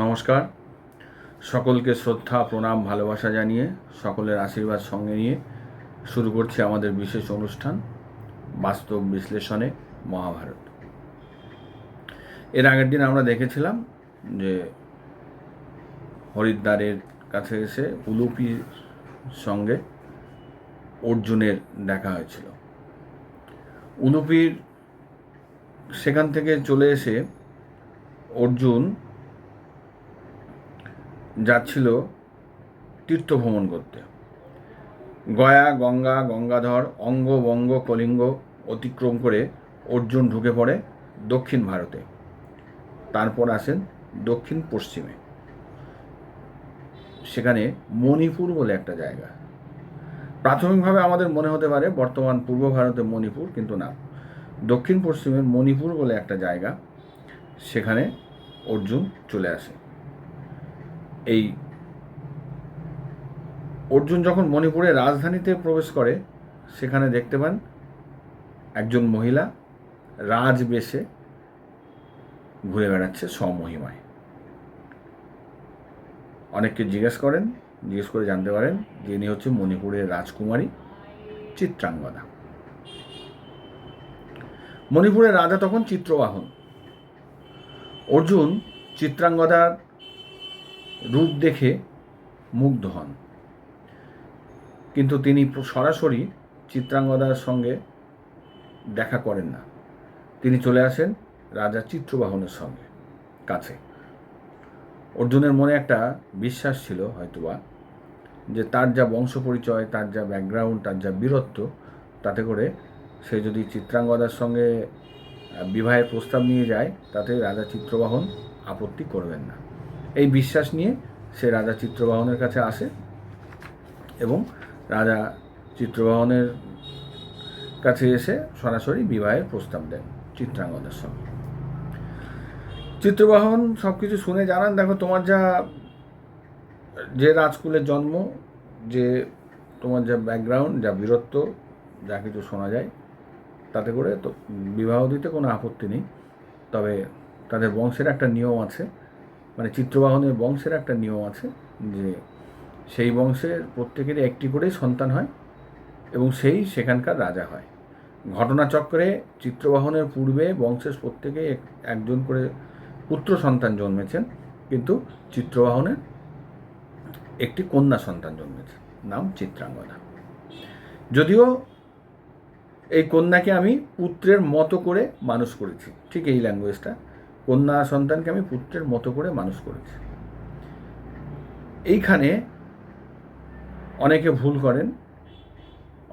নমস্কার। সকলকে শ্রদ্ধা, প্রণাম, ভালোবাসা জানিয়ে, সকলের আশীর্বাদ সঙ্গে নিয়ে শুরু করছি আমাদের বিশেষ অনুষ্ঠান, বাস্তব বিশ্লেষণে মহাভারত। এর আগের দিন আমরা দেখেছিলাম যে হরিদ্বারের কাছে এসে উলুপির সঙ্গে অর্জুনের দেখা হয়েছিল। উলুপির সেখান থেকে চলে এসে অর্জুন যাচ্ছিল তীর্থ ভ্রমণ করতে। গয়া, গঙ্গা, গঙ্গাধর, অঙ্গ, বঙ্গ, কলিঙ্গ অতিক্রম করে অর্জুন ঢুকে পড়ে দক্ষিণ ভারতে। তারপর আসেন দক্ষিণ পশ্চিমে। সেখানে মণিপুর বলে একটা জায়গা। প্রাথমিকভাবে আমাদের মনে হতে পারে বর্তমান পূর্ব ভারতে মণিপুর, কিন্তু না। দক্ষিণ পশ্চিমের মণিপুর বলে একটা জায়গা। সেখানে অর্জুন চলে আসে। এই অর্জুন যখন মণিপুরের রাজধানীতে প্রবেশ করে, সেখানে দেখতে পান একজন মহিলা রাজবেশে ঘুরে বেড়াচ্ছে স্বমহিমায়। অনেককে জিজ্ঞেস করেন, জিজ্ঞেস করে জানতে পারেন যে ইনি হচ্ছে মণিপুরের রাজকুমারী চিত্রাঙ্গদা। মণিপুরের রাজা তখন চিত্রবাহন। অর্জুন চিত্রাঙ্গদার রূপ দেখে মুগ্ধ হন। কিন্তু তিনি সরাসরি চিত্রাঙ্গদার সঙ্গে দেখা করেন না। তিনি চলে আসেন রাজা চিত্রবাহনের সঙ্গে, কাছে। অর্জুনের মনে একটা বিশ্বাস ছিল হয়তোবা, যে তার যা বংশ পরিচয় তার যা ব্যাকগ্রাউন্ড, তার যা বীরত্ব, তাতে করে সে যদি চিত্রাঙ্গদার সঙ্গে বিবাহের প্রস্তাব নিয়ে যায়, তাতে রাজা চিত্রবাহন আপত্তি করবেন না। এই বিশ্বাস নিয়ে সে রাজা চিত্রবাহনের কাছে আসে এবং রাজা চিত্রবাহনের কাছে এসে সরাসরি বিবাহের প্রস্তাব দেন চিত্রাঙ্গদার সঙ্গে। চিত্রবাহন সব কিছু শুনে জানান, দেখো, তোমার যা, যে রাজকুলের জন্ম, যে তোমার যা ব্যাকগ্রাউন্ড যা বীরত্ব, যা কিছু শোনা যায়, তাতে করে তো বিবাহ দিতে কোনো আপত্তি নেই। তবে তাদের বংশের একটা নিয়ম আছে চিত্রবাহনের বংশের একটা নিয়ম আছে যে সেই বংশের প্রত্যেকেরই একটি করেই সন্তান হয় এবং সেই সেখানকার রাজা হয়। ঘটনাচক্রে চিত্রবাহনের পূর্বে বংশের প্রত্যেকেই একজন করে পুত্র সন্তান জন্মেছেন, কিন্তু চিত্রবাহনের একটি কন্যা সন্তান জন্মেছে, নাম চিত্রাঙ্গনা। যদিও এই কন্যাকে আমি পুত্রের মতো করে মানুষ করেছি, ঠিক এই ল্যাঙ্গুয়েজটা কন্যা সন্তানকে আমি পুত্রের মতো করে মানুষ করেছি। এইখানে অনেকে ভুল করেন,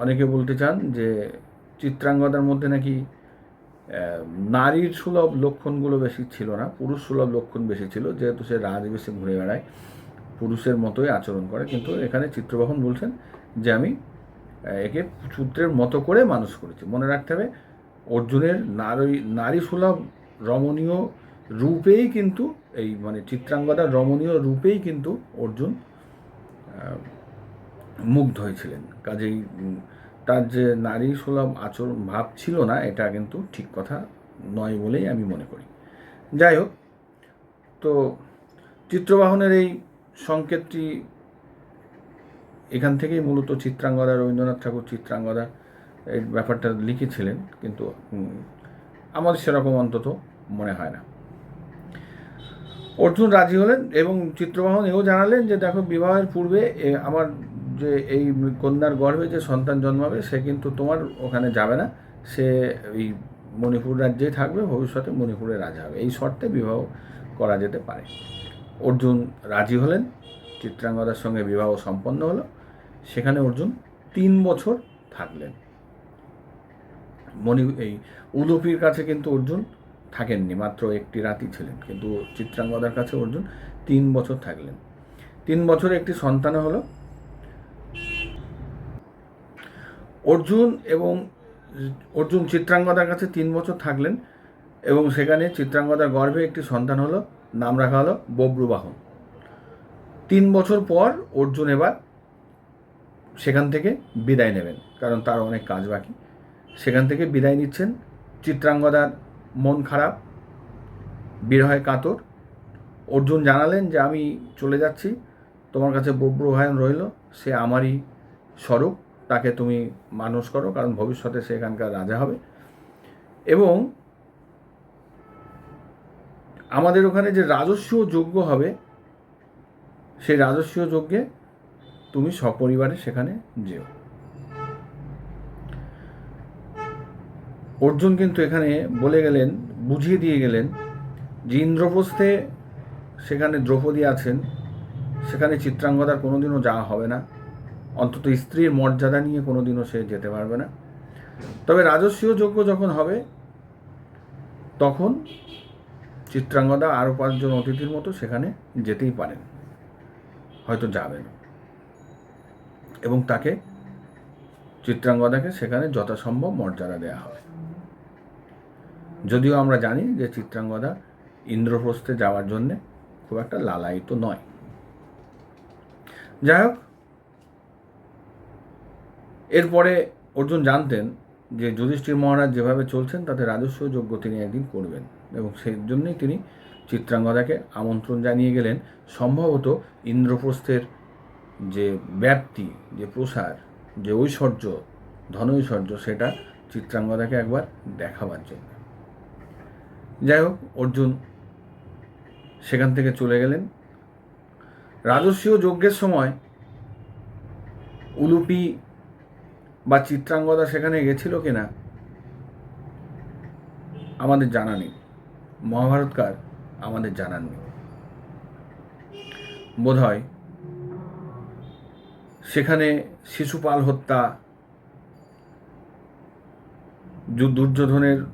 অনেকে বলতে চান যে চিত্রাঙ্গদার মধ্যে নাকি নারীর সুলভ লক্ষণগুলো বেশি ছিল না, পুরুষ সুলভ লক্ষণ বেশি ছিল, যেহেতু সে রাজবেশে ঘুরে বেড়ায়, পুরুষের মতোই আচরণ করে। কিন্তু এখানে চিত্রবাহন বলছেন যে আমি একে পুত্রের মতো করে মানুষ করেছি। মনে রাখতে হবে, অর্জুনের নারী নারী সুলভ রমণীয় রূপেই কিন্তু এই মানে চিত্রাঙ্গদার রমণীয় রূপেই কিন্তু অর্জুন মুগ্ধ হয়েছিলেন। কাজেই তার যে নারী সুলভ আচরণ ভাব ছিল না, এটা কিন্তু ঠিক কথা নয় বলেই আমি মনে করি। যাই হোক, তো চিত্রবাহনের এই সংকেতটি এখান থেকেই মূলত চিত্রাঙ্গদা, রবীন্দ্রনাথ ঠাকুর চিত্রাঙ্গদা এই ব্যাপারটা লিখেছিলেন, কিন্তু আমার সেরকম অন্তত মনে হয় না। অর্জুন রাজি হলেন এবং চিত্রবাহন এও জানালেন যে, দেখো, বিবাহের পূর্বে আমার যে এই কন্যার গর্ভে যে সন্তান জন্মাবে, সে কিন্তু তোমার ওখানে যাবে না। সে এই মণিপুর রাজ্যেই থাকবে, ভবিষ্যতে মণিপুরে রাজা হবে। এই শর্তে বিবাহ করা যেতে পারে। অর্জুন রাজি হলেন, চিত্রাঙ্গদার সঙ্গে বিবাহ সম্পন্ন হলো। সেখানে অর্জুন তিন বছর থাকলেন। মণি, এই উলুপির কাছে কিন্তু অর্জুন থাকেননি, মাত্র একটি রাতই ছিলেন। কিন্তু চিত্রাঙ্গদার কাছে অর্জুন তিন বছর থাকলেন। তিন বছরে একটি সন্তান হলো। অর্জুন এবং অর্জুন চিত্রাঙ্গদার কাছে তিন বছর থাকলেন এবং সেখানে চিত্রাঙ্গদার গর্ভে একটি সন্তান হলো, নাম রাখা হলো বব্রুবাহন। তিন বছর পর অর্জুন এবার সেখান থেকে বিদায় নেবেন, কারণ তার অনেক কাজ বাকি। সেখান থেকে বিদায় নিচ্ছেন চিত্রাঙ্গদার মন খারাপ বিরহে কাতর। অর্জুন জানালেন যে আমি চলে যাচ্ছি, তোমার কাছে বব্রভায়ন রইল, সে আমারই স্বরূপ, তাকে তুমি মানুষ করো, কারণ ভবিষ্যতে সে এখানকার রাজা হবে। এবং আমাদের ওখানে যে রাজস্বীয় যজ্ঞ হবে, সেই রাজস্বীয় যজ্ঞে তুমি সপরিবারে সেখানে যেও। অর্জুন কিন্তু এখানে বলে গেলেন, বুঝিয়ে দিয়ে গেলেন যে ইন্দ্রপ্রস্থে সেখানে দ্রৌপদী আছেন, সেখানে চিত্রাঙ্গদার কোনোদিনও যাওয়া হবে না। অন্তত স্ত্রীর মর্যাদা নিয়ে কোনোদিনও সে যেতে পারবে না। তবে রাজস্বীয় যজ্ঞ যখন হবে, তখন চিত্রাঙ্গদা আরও পাঁচজন অতিথির মতো সেখানে যেতেই পারেন। হয়তো যাবেন। এবং তাকে, চিত্রাঙ্গদাকে সেখানে যথাসম্ভব মর্যাদা দেওয়া হবে। যদিও আমরা জানি যে চিত্রাঙ্গদা ইন্দ্রপ্রস্থে যাওয়ার জন্যে খুব একটা লালায়িত নয়। যাই হোক, এরপরে অর্জুন জানতেন যে যুধিষ্ঠির মহারাজ যেভাবে চলছেন তাতে রাজস্ব যোগ্য তিনি একদিন করবেন এবং সেই জন্যই তিনি চিত্রাঙ্গদাকে আমন্ত্রণ জানিয়ে গেলেন। সম্ভবত ইন্দ্রপ্রস্থের যে ব্যাপ্তি, যে প্রসার, যে ঐশ্বর্য ধনৈশ্বর্য সেটা চিত্রাঙ্গদাকে একবার দেখাবার জন্য। যাই হোক, অর্জুন সেখান থেকে চলে গেলেন। রাজস্বীয় যজ্ঞের সময় উলুপি বা চিত্রাঙ্গদা সেখানে গেছিল কিনা আমাদের জানা নেই। মহাভারতকার আমাদের জানান নেই। বোধ হয় সেখানে শিশুপাল হত্যা দুর্যোধনের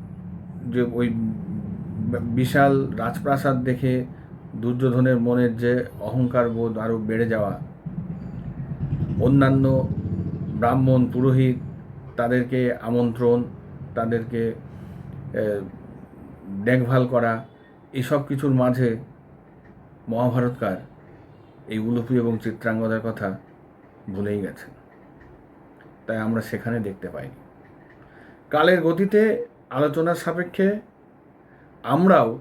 যে ওই বিশাল রাজপ্রাসাদ দেখে দুর্যোধনের মনের যে অহংকার বোধ আরও বেড়ে যাওয়া, অন্যান্য ব্রাহ্মণ পুরোহিত তাদেরকে আমন্ত্রণ, তাদেরকে দেখভাল করা, এসব কিছুর মাঝে মহাভারতকার এই উলুপি এবং চিত্রাঙ্গদার কথা ভুলেই গেছেন। তাই আমরা সেখানে দেখতে পাইনি। কালের গতিতে আলোচনার সাপেক্ষে আমরাও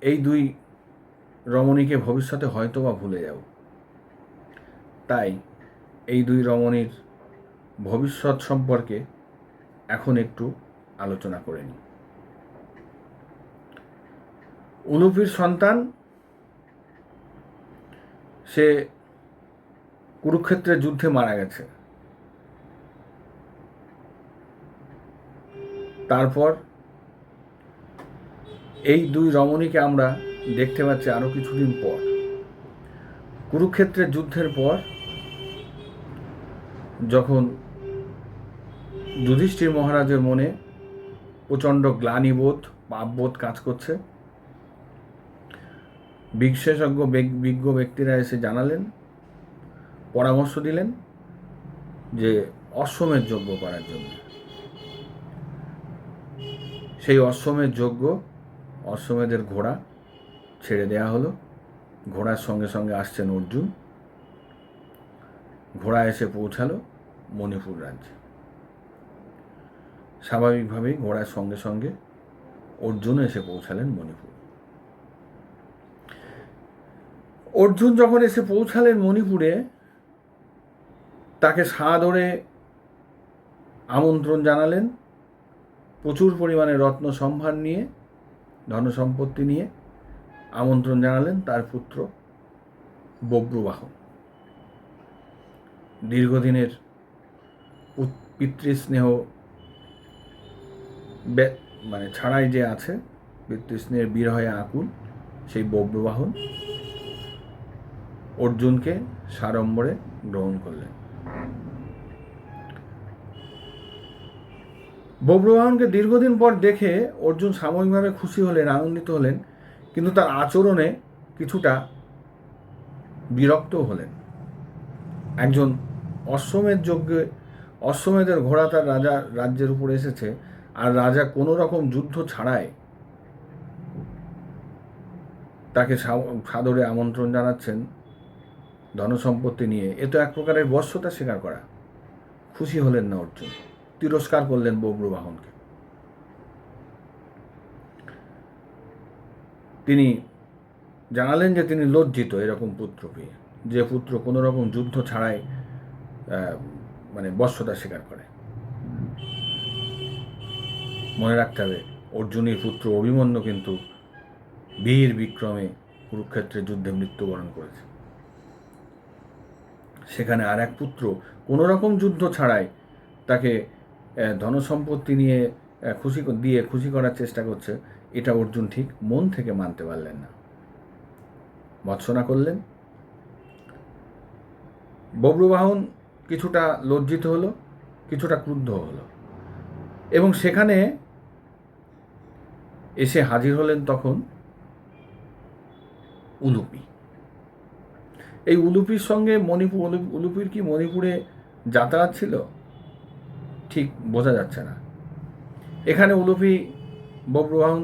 এই দুই রমণীকে ভবিষ্যতে হয়তো বা ভুলে যাব। তাই এই দুই রমণীর ভবিষ্যৎ সম্পর্কে এখন একটু আলোচনা করে নিই। উলুপির সন্তান, সে কুরুক্ষেত্রের যুদ্ধে মারা গেছে। তারপর এই দুই রমণীকে আমরা দেখতে পাচ্ছি আরও কিছুদিন পর। কুরুক্ষেত্রের যুদ্ধের পর যখন যুধিষ্ঠির মহারাজের মনে প্রচণ্ড গ্লানিবোধ পাপবোধ কাজ করছে, বিশেষজ্ঞ বিজ্ঞ ব্যক্তিরা এসে জানালেন, পরামর্শ দিলেন যে অশ্বমের যজ্ঞ করার জন্য। সেই অশ্বমের যজ্ঞ অশ্বমেধের ঘোড়া ছেড়ে দেয়া হলো। ঘোড়ার সঙ্গে সঙ্গে আসছেন অর্জুন। ঘোড়া এসে পৌঁছালো মণিপুর রাজ্যে। স্বাভাবিকভাবেই ঘোড়ার সঙ্গে সঙ্গে অর্জুন এসে পৌঁছালেন মণিপুর। অর্জুন যখন এসে পৌঁছালেন মণিপুরে, তাকে সাদরে আমন্ত্রণ জানালেন। প্রচুর পরিমাণে রত্ন সম্ভার নিয়ে ধনসম্পত্তি নিয়ে আমন্ত্রণ জানালেন তার পুত্র বব্রুবাহন দীর্ঘদিনের পিতৃস্নেহ মানে ছাড়াই যে আছে, পিতৃস্নেহের বিরহে আকুল, সেই বব্রবাহন অর্জুনকে সাড়ম্বরে গ্রহণ করলেন। বব্রবাহনকে দীর্ঘদিন পর দেখে অর্জুন সাময়িকভাবে খুশি হলেন, আনন্দিত হলেন, কিন্তু তার আচরণে কিছুটা বিরক্ত হলেন। একজন অশ্বমেধ যজ্ঞে, অশ্বমেধের ঘোড়া তার রাজা রাজ্যের উপর এসেছে, আর রাজা কোনো রকম যুদ্ধ ছাড়াই তাকে সাদরে আমন্ত্রণ জানাচ্ছেন ধনসম্পত্তি নিয়ে। এ তো এক প্রকারের বশ্যতা স্বীকার করা। খুশি হলেন না অর্জুন। তিরস্কার করলেন বব্রবাহনকে তিনি জানালেন যে তিনি লজ্জিত এরকম পুত্র পেয়ে, যে পুত্র কোনো রকম যুদ্ধ ছাড়াই মানে বশ্যতা স্বীকার করে। মনে রাখতে হবে, অর্জুনের পুত্র অভিমন্যু কিন্তু বীর বিক্রমে কুরুক্ষেত্রের যুদ্ধে মৃত্যুবরণ করেছে। সেখানে আর এক পুত্র কোনো রকম যুদ্ধ ছাড়াই তাকে ধনসম্পত্তি নিয়ে খুশি দিয়ে খুশি করার চেষ্টা করছে, এটা অর্জুন ঠিক মন থেকে মানতে পারলেন না। ভৎসনা করলেন। বব্রুবাহন কিছুটা লজ্জিত হলো, কিছুটা ক্রুদ্ধ হলো এবং সেখানে এসে হাজির হলেন তখন উলুপি। এই উলুপির সঙ্গে মণিপুর উলুপির কি মণিপুরে যাতায়াত ছিল? ঠিক বোঝা যাচ্ছে না। এখানে উলুপি বব্রবাহন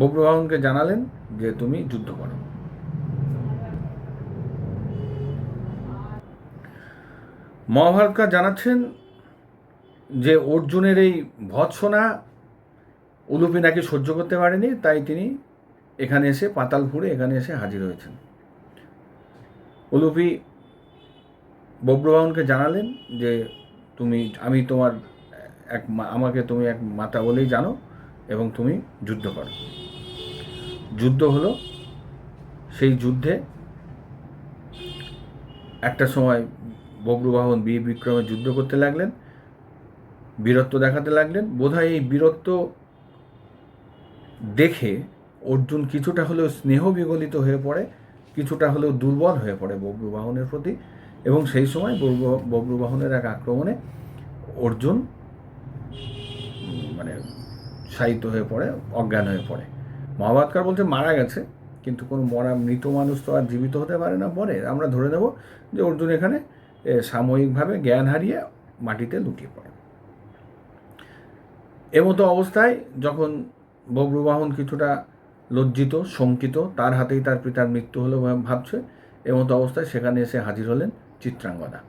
বব্রবাহনকে জানালেন যে তুমি যুদ্ধ করো। মহাভারতকার জানাচ্ছেন যে অর্জুনের এই ভৎসনা উলুপি নাকি সহ্য করতে পারেনি, তাই তিনি এখানে এসে পাতাল ঘুরে এখানে এসে হাজির হয়েছেন। উলুপি বব্রবাহনকে জানালেন যে তুমি, আমি তোমার এক আমাকে তুমি এক মাতা বলেই জানো এবং তুমি যুদ্ধ করো। যুদ্ধ হলো সেই যুদ্ধে একটা সময় বব্রবাহন বীর বিক্রমে যুদ্ধ করতে লাগলেন, বীরত্ব দেখাতে লাগলেন। বোধহয় এই বীরত্ব দেখে অর্জুন কিছুটা হলেও স্নেহ বিগলিত হয়ে পড়ে, কিছুটা হলেও দুর্বল হয়ে পড়ে বব্রবাহনের প্রতি। এবং সেই সময় বব্রবাহনের এক আক্রমণে অর্জুন মানে শায়িত হয়ে পড়ে, অজ্ঞান হয়ে পড়ে। মহাভারতকার বলছে, মারা গেছে। কিন্তু কোনো মরা মৃত মানুষ তো আর জীবিত হতে পারে না। পরে আমরা ধরে নেব যে অর্জুন এখানে সাময়িকভাবে জ্ঞান হারিয়ে মাটিতে লুটিয়ে পড়ে। এমতো অবস্থায় যখন বব্রবাহন কিছুটা লজ্জিত, শঙ্কিত, তার হাতেই তার পিতার মৃত্যু হলো ভাবছে, এমতো অবস্থায় সেখানে এসে হাজির হলেন চিত্রাঙ্গদা।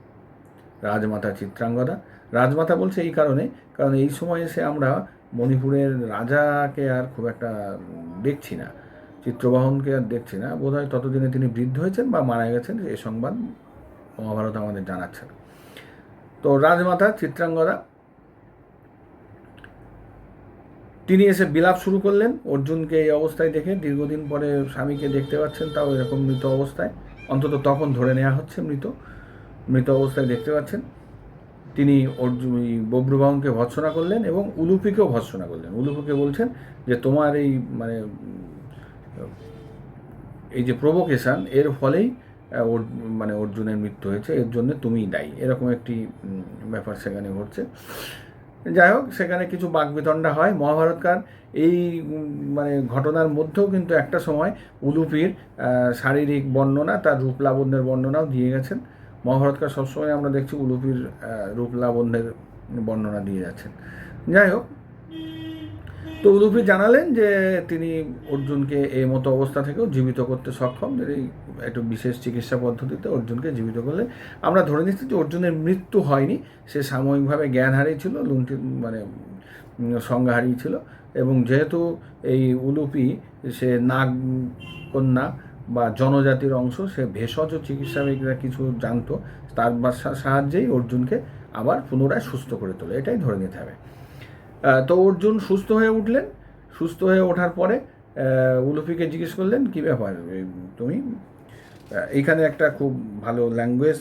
রাজমাতা চিত্রাঙ্গদা। রাজমাতা বলছে এই কারণে, কারণ এই সময় এসে আমরা মণিপুরের রাজাকে আর খুব একটা দেখছি না, চিত্রবাহনকে আর দেখছি না। বোধহয় ততদিনে তিনি বৃদ্ধ হয়েছেন বা মারা গেছেন এই সংবাদ মহাভারত আমাদের জানাচ্ছে না তো রাজমাতা চিত্রাঙ্গদা, তিনি এসে বিলাপ শুরু করলেন। অর্জুনকে এই অবস্থায় দেখে দীর্ঘদিন পরে স্বামীকে দেখতে পাচ্ছেন, তাও এরকম মৃত অবস্থায়। অন্তত তখন ধরে নেওয়া হচ্ছে মৃত। মৃত অবস্থায় দেখতে পাচ্ছেন। তিনি অর্জুন বব্রবাহনকে ভৎসনা করলেন এবং উলুপিকেও ভৎসনা করলেন। উলুপিকে বলছেন যে, তোমার এই মানে এই যে প্রভোকেশন এর ফলেই মানে অর্জুনের মৃত্যু হয়েছে। এর জন্য তুমিই দায়ী। এরকম একটি ব্যাপার সেখানে ঘটছে। যাই হোক, সেখানে কিছু বাকবিতণ্ডা হয় মহাভারতকার এই মানে ঘটনার মধ্যেও কিন্তু একটা সময় উলুপির শারীরিক বর্ণনা, তার রূপ লাবণ্যের বর্ণনাও দিয়ে গেছেন। মহাভারতকার সবসময় আমরা দেখছি উলুপির রূপ লাবণ্যের বর্ণনা দিয়ে যাচ্ছেন। যাই হোক, তো উলুপি জানালেন যে তিনি অর্জুনকে এই মতো অবস্থা থেকেও জীবিত করতে সক্ষম, যে একটু বিশেষ চিকিৎসা পদ্ধতিতে অর্জুনকে জীবিত করলে। আমরা ধরে নিচ্ছি যে অর্জুনের মৃত্যু হয়নি, সে সাময়িকভাবে জ্ঞান হারিয়েছিল লুণ্ঠি মানে সংজ্ঞা হারিয়েছিল এবং যেহেতু এই উলুপি, সে নাগ কন্যা বা জনজাতির অংশ সে ভেষজ চিকিৎসাবিদরা কিছু জানতো তার সাহায্যেই অর্জুনকে আবার পুনরায় সুস্থ করে তোলে এটাই ধরে নিতে হবে। তো অর্জুন সুস্থ হয়ে উঠলেন সুস্থ হয়ে ওঠার পরে আহ, উলুপিকে জিজ্ঞেস করলেন কী ব্যাপার? তুমি? আহ, এইখানে একটা খুব ভালো ল্যাঙ্গুয়েজ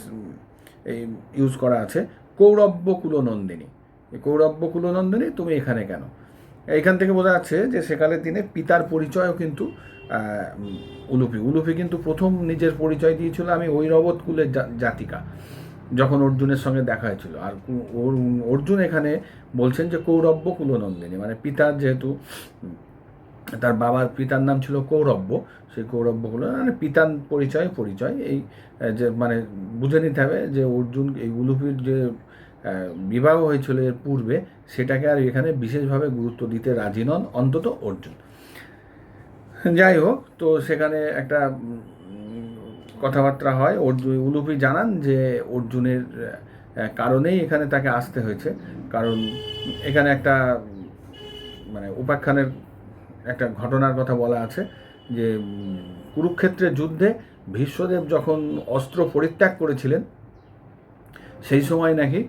ইউজ করা আছে কৌরব্য কুলনন্দিনী। কৌরব্য কুলনন্দিনী তুমি এখানে কেন? এইখান থেকে বোঝা যাচ্ছে যে সেকালের দিনে পিতার পরিচয়ও কিন্তু উলুপি উলুপি কিন্তু প্রথম নিজের পরিচয় দিয়েছিল আমি ঐরবত কুলের জাতিকা, যখন অর্জুনের সঙ্গে দেখা হয়েছিল। আর অর্জুন এখানে বলছেন যে কৌরব্য কুলনন্দিনী মানে পিতার যেহেতু, তার বাবার পিতার নাম ছিল কৌরব্য, সেই কৌরব্য কুল মানে পিতার পরিচয় পরিচয়, এই, যে মানে বুঝে নিতে হবে যে অর্জুন, এই উলুপির যে বিবাহ হয়েছিল এর পূর্বে, সেটাকে আর এখানে বিশেষভাবে গুরুত্ব দিতে রাজি নন অন্তত অর্জুন। যাই হোক, তো সেখানে একটা কথাবার্তা হয়। অর্জুন উলুপি জানান যে অর্জুনের কারণেই এখানে তাকে আসতে হয়েছে। কারণ এখানে একটা মানে উপাখ্যানের একটা ঘটনার কথা বলা আছে যে কুরুক্ষেত্রের যুদ্ধে ভীষ্মদেব যখন অস্ত্র পরিত্যাগ করেছিলেন, সেই সময় নাকি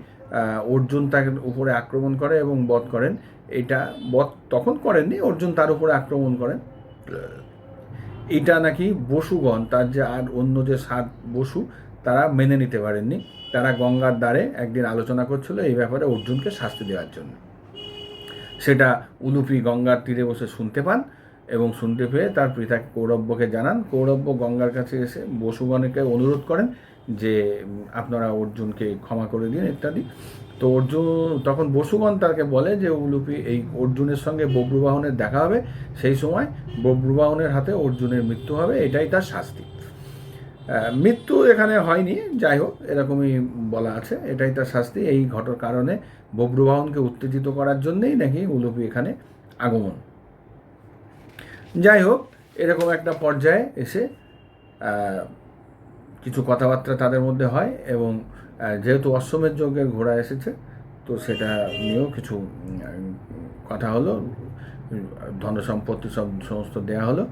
অর্জুন তার উপরে আক্রমণ করে এবং বধ করেন। এটা বধ তখন করেননি, অর্জুন তার উপরে আক্রমণ করেন। এটা নাকি বসুগণ, তার যে আর অন্য যে সাত বসু, তারা মেনে নিতে পারেননি। তারা গঙ্গার দ্বারে একদিন আলোচনা করছিল এই ব্যাপারে অর্জুনকে শাস্তি দেওয়ার জন্য। সেটা উলুপি গঙ্গার তীরে বসে শুনতে পান। এবং শুনতে পেয়ে তার পিতা কৌরব্যকে জানান। কৌরব্য গঙ্গার কাছে এসে বসুগণকে অনুরোধ করেন যে, আপনারা অর্জুনকে ক্ষমা করে দিন ইত্যাদি। তো অর্জুন তখন বসুগণ তাকে বলে যে উলুপি এই অর্জুনের সঙ্গে বব্রুবাহনের দেখা হবে। সেই সময় বব্রুবাহনের হাতে অর্জুনের মৃত্যু হবে। এটাই তার শাস্তি। মৃত্যু এখানে হয়নি, যাই হোক, এরকমই বলা আছে। এটাই তার শাস্তি। এই ঘটনার কারণে বব্রুবাহনকে উত্তেজিত করার জন্যেই নাকি উলুপি এখানে আগমন। যাই হোক এরকম একটা পর্যায়ে এসে কিছু কথাবার্তা তাদের মধ্যে হয় এবং যেহেতু অশ্বমেধ যজ্ঞের ঘোড়া এসেছে, তো সেটা নিয়েও কিছু কথা হলো, ধন সম্পত্তি সব সমস্ত দেয়া হলো।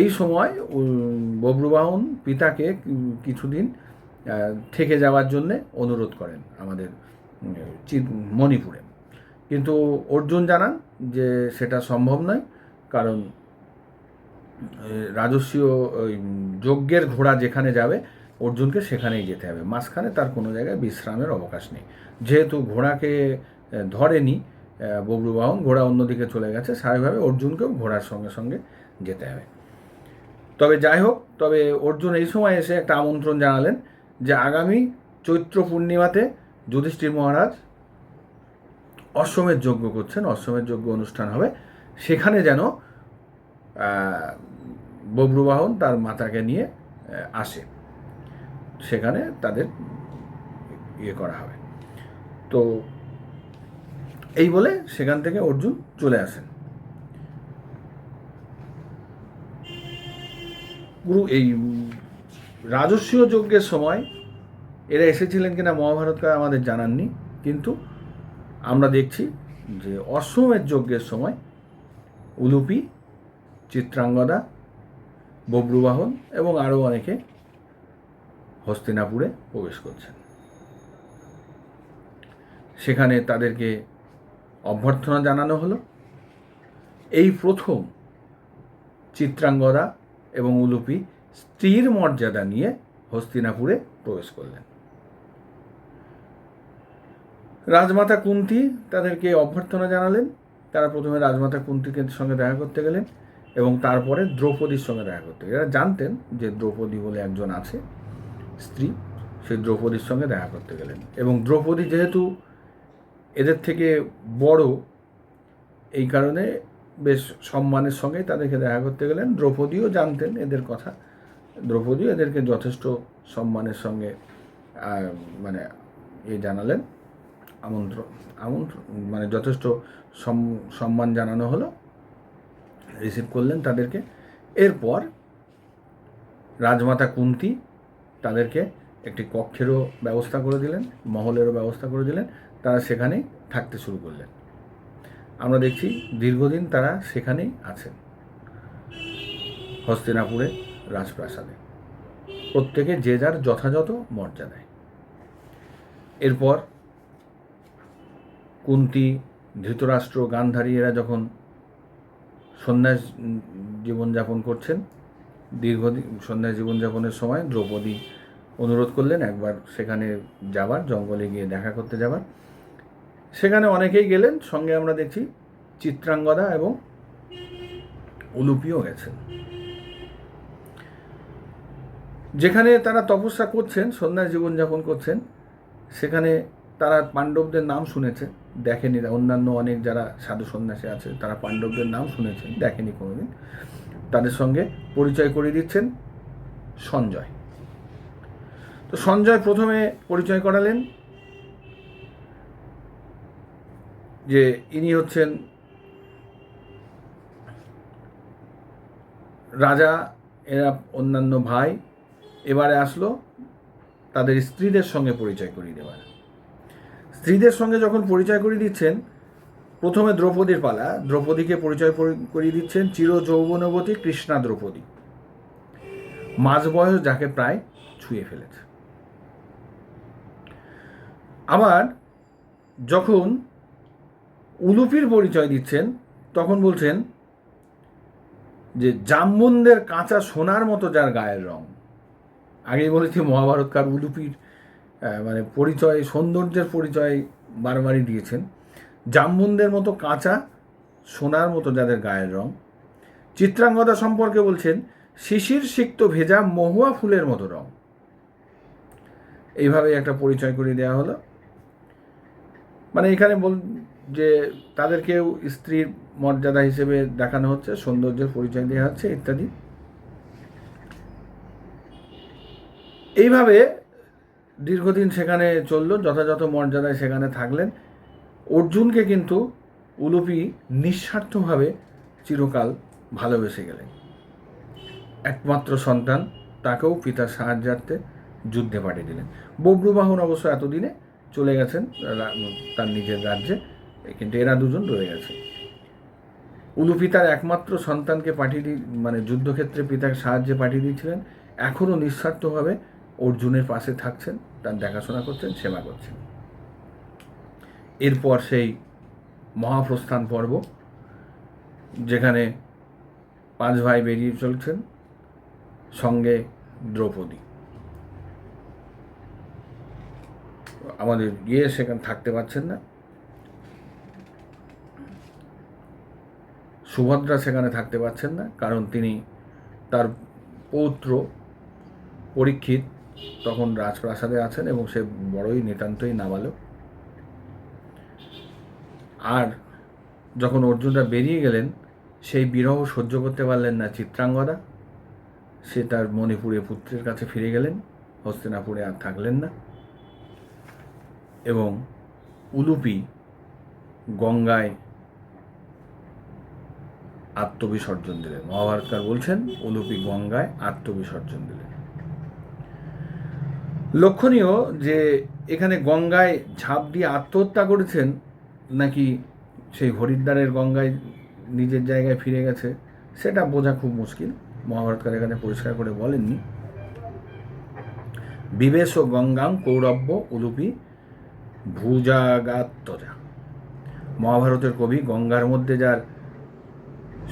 এই সময় বব্রুবাহন পিতাকে কিছুদিন থেকে যাওয়ার জন্যে অনুরোধ করেন আমাদের মণিপুরে। কিন্তু অর্জুন জানান যে সেটা সম্ভব নয়, কারণ রাজস্বীয় যজ্ঞের ঘোড়া যেখানে যাবে, অর্জুনকে সেখানেই যেতে হবে। মাঝখানে তার কোনো জায়গায় বিশ্রামের অবকাশ নেই। যেহেতু ঘোড়াকে ধরেনি বব্রুবাহন ঘোড়া অন্যদিকে চলে গেছে, স্বাভাবিকভাবে অর্জুনকেও ঘোড়ার সঙ্গে সঙ্গে যেতে হবে। তবে যাই হোক, তবে অর্জুন এই সময় এসে একটা আমন্ত্রণ জানালেন যে আগামী চৈত্র পূর্ণিমাতে যুধিষ্ঠির মহারাজ অশ্বমের যজ্ঞ করছেন। অশ্বমের যজ্ঞ অনুষ্ঠান হবে। সেখানে যেন বব্রুবাহন তার মাতাকে নিয়ে আসে। সেখানে তাদের ইয়ে করা হবে। তো এই বলে সেখান থেকে অর্জুন চলে আসেন। গুরু, এই রাজস্বীয় যজ্ঞের সময় এরা এসেছিলেন কিনা মহাভারতকে আমাদের জানাননি, কিন্তু আমরা দেখছি যে অশ্বমেধ যজ্ঞের সময় উলুপি, চিত্রাঙ্গদা বব্রুবাহন এবং আরও অনেকে হস্তিনাপুরে প্রবেশ করছেন। সেখানে তাদেরকে অভ্যর্থনা জানানো হলো। এই প্রথম চিত্রাঙ্গদা এবং উলুপি স্ত্রীর মর্যাদা নিয়ে হস্তিনাপুরে প্রবেশ করলেন। রাজমাতা কুন্তি তাদেরকে অভ্যর্থনা জানালেন। তারা প্রথমে রাজমাতা কুন্তিকে সঙ্গে দেখা করতে গেলেন। এবং তারপরে দ্রৌপদীর সঙ্গে দেখা করতে এরা জানতেন যে দ্রৌপদী বলে একজন আছে, স্ত্রী, সেই দ্রৌপদীর সঙ্গে দেখা করতে গেলেন। এবং দ্রৌপদী যেহেতু এদের থেকে বড়, এই কারণে বেশ সম্মানের সঙ্গে তাদেরকে দেখা করতে গেলেন। দ্রৌপদীও জানতেন এদের কথা। দ্রৌপদীও এদেরকে যথেষ্ট সম্মানের সঙ্গে মানে এ জানালেন। আমন্ত্রণ আমন্ত্রণ মানে যথেষ্ট সম- সম্মান জানানো হলো। রিসিভ করলেন তাদেরকে। এরপর রাজমাতা কুন্তি তাদেরকে একটি কক্ষেরও ব্যবস্থা করে দিলেন, মহলেরও ব্যবস্থা করে দিলেন, তারা সেখানেই থাকতে শুরু করলেন। আমরা দেখছি দীর্ঘদিন তারা সেখানেই আছেন, হস্তিনাপুরে রাজপ্রাসাদে। প্রত্যেকে যে যার যথাযথ মর্যাদায় এরপর কুন্তি, ধৃতরাষ্ট্র, গান্ধারী এরা যখন সন্ন্যাস জীবনযাপন করছেন। দীর্ঘদিন সন্ন্যাস জীবনযাপনের সময় দ্রৌপদী অনুরোধ করলেন একবার সেখানে যাবার, জঙ্গলে গিয়ে দেখা করতে যাবার। সেখানে অনেকেই গেলেন, সঙ্গে আমরা দেখছি চিত্রাঙ্গদা এবং উলুপিও গেছেন। যেখানে তারা তপস্যা করছেন, সন্ন্যাস জীবনযাপন করছেন, সেখানে তারা পাণ্ডবদের নাম শুনেছে, দেখেনি, অন্যান্য অনেক যারা সাধু সন্ন্যাসী আছে, তারা পাণ্ডবদের নাম শুনেছেন দেখেনি কোনোদিন। তাদের সঙ্গে পরিচয় করিয়ে দিচ্ছেন সঞ্জয়। তো সঞ্জয় প্রথমে পরিচয় করালেন যে ইনি হচ্ছেন রাজা, এরা অন্যান্য ভাই। এবারে আসলো তাদের স্ত্রীদের সঙ্গে পরিচয় করিয়ে দেওয়ার। স্ত্রীদের সঙ্গে যখন পরিচয় করিয়ে দিচ্ছেন, প্রথমে দ্রৌপদীর পালা। দ্রৌপদীকে পরিচয় করিয়ে দিচ্ছেন চির যৌবনবতী কৃষ্ণা দ্রৌপদী। মাঝ বয়স যাকে প্রায় ছুঁয়ে ফেলেছে। আবার যখন উলুপির পরিচয় দিচ্ছেন, তখন বলছেন যে, জাম্বুনদের কাঁচা সোনার মতো যার গায়ের রং। আগেই বলেছি, মহাভারতকার উলুপির মানে পরিচয়, সৌন্দর্যের পরিচয় বারবারই দিয়েছেন। জাম্বুনদের মতো কাঁচা, সোনার মতো যাদের গায়ের রং। চিত্রাঙ্গদা সম্পর্কে বলছেন, শিশির সিক্ত ভেজা মহুয়া ফুলের মতো রং। এইভাবে একটা পরিচয় করে দেওয়া হলো। মানে এখানে বল যে তাদেরকেও স্ত্রীর মর্যাদা হিসেবে দেখানো হচ্ছে, সৌন্দর্যের পরিচয় দেওয়া হচ্ছে, ইত্যাদি। এইভাবে দীর্ঘদিন সেখানে চলল, যথাযথ মর্যাদায় সেখানে থাকলেন। অর্জুনকে কিন্তু উলুপি নিঃস্বার্থভাবে চিরকাল ভালোবেসে গেলেন। একমাত্র সন্তান, তাকেও পিতার সাহায্যার্থে যুদ্ধে পাঠিয়ে দিলেন। বব্রুবাহন অবশ্য এতদিনে চলে গেছেন তার নিজের রাজ্যে, কিন্তু এরা দুজন রয়ে গেছে। উলুপি তার একমাত্র সন্তানকে পাঠিয়ে মানে যুদ্ধক্ষেত্রে পিতার সাহায্যে পাঠিয়ে দিয়েছিলেন। এখনও নিঃস্বার্থভাবে অর্জুনের পাশে থাকছেন, তার দেখাশোনা করছেন, সেবা করছেন। এরপর সেই মহাপ্রস্থান পর্ব, যেখানে পাঁচ ভাই বেরিয়ে চলছেন, সঙ্গে দ্রৌপদী। আমাদের গিয়ে সেখানে থাকতে পারছেন না। সুভদ্রা সেখানে থাকতে পারছেন না, কারণ তিনি তার পৌত্র, পরীক্ষিত তখন রাজপ্রাসাদে আছেন এবং সে বড়ই নিতান্তই নাবালক। আর যখন অর্জুনরা বেরিয়ে গেলেন, সেই বিরহ সহ্য করতে পারলেন না চিত্রাঙ্গদা। সে তার মণিপুরে পুত্রের কাছে ফিরে গেলেন, হস্তিনাপুরে আর থাকলেন না। এবং উলুপি গঙ্গায় আত্মবিসর্জন দিলেন। মহাভারতকার বলছেন, উলুপি গঙ্গায় আত্মবিসর্জন দিলেন। লক্ষণীয় যে এখানে গঙ্গায় ঝাঁপ দিয়ে আত্মহত্যা করেছেন নাকি সেই হরিদ্বারের গঙ্গায় নিজের জায়গায় ফিরে গেছে, সেটা বোঝা খুব মুশকিল। মহাভারতকার এখানে পরিষ্কার করে বলেননি। বিবেশ ও গঙ্গাং কৌরব্য উলুপি ভুজাগাত্তজা। মহাভারতের কবি গঙ্গার মধ্যে যার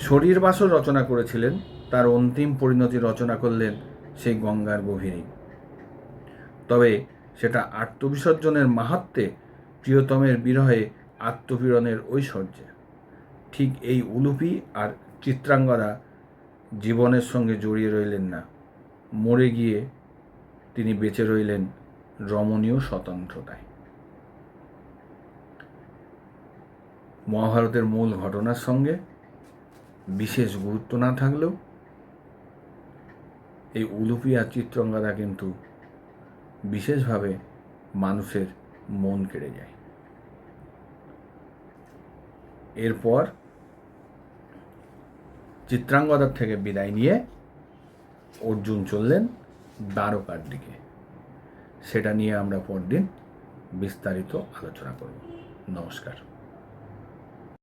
শরীর বাসর রচনা করেছিলেন, তার অন্তিম পরিণতি রচনা করলেন সেই গঙ্গার গভীরেই তবে সেটা আত্মবিসর্জনের মাহাত্মে প্রিয়তমের বিরহে আত্মপীড়নের ঐশ্বর্যে। ঠিক এই উলুপি আর চিত্রাঙ্গরা জীবনের সঙ্গে জড়িয়ে রইলেন না। মরে গিয়ে তিনি বেঁচে রইলেন রমণীয় স্বতন্ত্রতায়। মহাভারতের মূল ঘটনার সঙ্গে বিশেষ গুরুত্ব না থাকলেও এই উলুপি আর চিত্রঙ্গদা কিন্তু বিশেষভাবে মানুষের মন কেড়ে যায় এরপর চিত্রাঙ্গদার থেকে বিদায় নিয়ে অর্জুন চললেন দ্বারকার দিকে। সেটা নিয়ে আমরা পরদিন বিস্তারিত আলোচনা করব। নমস্কার।